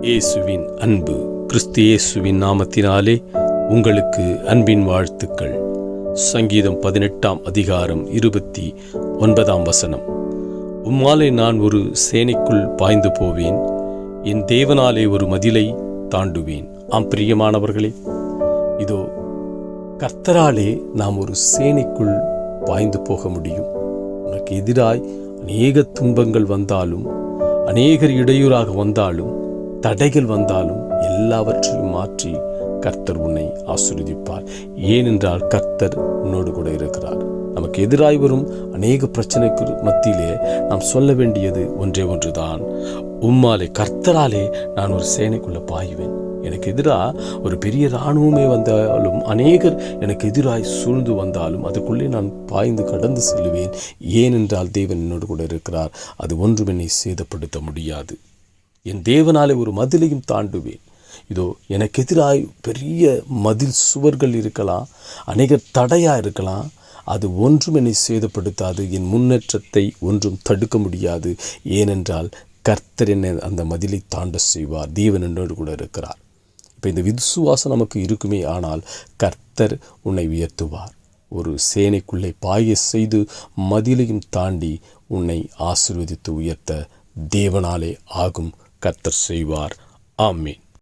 இயேசுவின் அன்பு. கிறிஸ்து இயேசுவின் நாமத்தினாலே உங்களுக்கு அன்பின் வாழ்த்துக்கள். சங்கீதம் பதினெட்டாம் அதிகாரம் இருபத்தி ஒன்பதாம் வசனம். உம்மாலே நான் ஒரு சேனைக்குள் பாய்ந்து போவேன். என் தேவனாலே ஒரு மதிலை தாண்டுவேன். ஆம் பிரியமானவர்களே இதோ கர்த்தராலே நாம் ஒரு சேனைக்குள் பாய்ந்து போக முடியும். உனக்கு எதிராய் அநேக துன்பங்கள் வந்தாலும் அநேகர் இடையூறாக வந்தாலும் தடைகள் வந்தாலும் எல்லாவற்றையும் மாற்றி கர்த்தர் உன்னை ஆசீர்வதிப்பார். ஏனென்றால் கர்த்தர் உன்னோடு கூட இருக்கிறார். நமக்கு எதிராய் வரும் அநேக பிரச்சனைக்கு மத்தியிலே நாம் சொல்ல வேண்டியது ஒன்றே ஒன்றுதான். உம்மாலே கர்த்தராலே நான் ஒரு சேனைக்குள்ள பாய்வேன். எனக்கு எதிராக ஒரு பெரிய இராணுவமே வந்தாலும் அநேகர் எனக்கு எதிராய் சூழ்ந்து வந்தாலும் அதுக்குள்ளே நான் பாய்ந்து கடந்து செல்லுவேன். ஏனென்றால் தேவன் என்னோடு கூட இருக்கிறார். அது ஒன்றும் என்னை சேதப்படுத்த முடியாது. என் தேவனாலே ஒரு மதிலையும் தாண்டுவேன். இதோ எனக்கு எதிராய் பெரிய மதில் சுவர்கள் இருக்கலாம் அநேக தடையாக இருக்கலாம் அது ஒன்றும் என்னை சேதப்படுத்தாது என் முன்னேற்றத்தை ஒன்றும் தடுக்க முடியாது. ஏனென்றால் கர்த்தர் என்னை அந்த மதிலை தாண்ட செய்வார் தேவன் என்னோடு கூட இருக்கிறார். இப்போ இந்த விசுவாசம் நமக்கு இருக்குமே ஆனால் கர்த்தர் உன்னை உயர்த்துவார். ஒரு சேனைக்குள்ளே பாய செய்து மதிலையும் தாண்டி உன்னை ஆசிர்வதித்து உயர்த்த தேவனாலே ஆகும் கத்தர் செய்வார். ஆமீன்.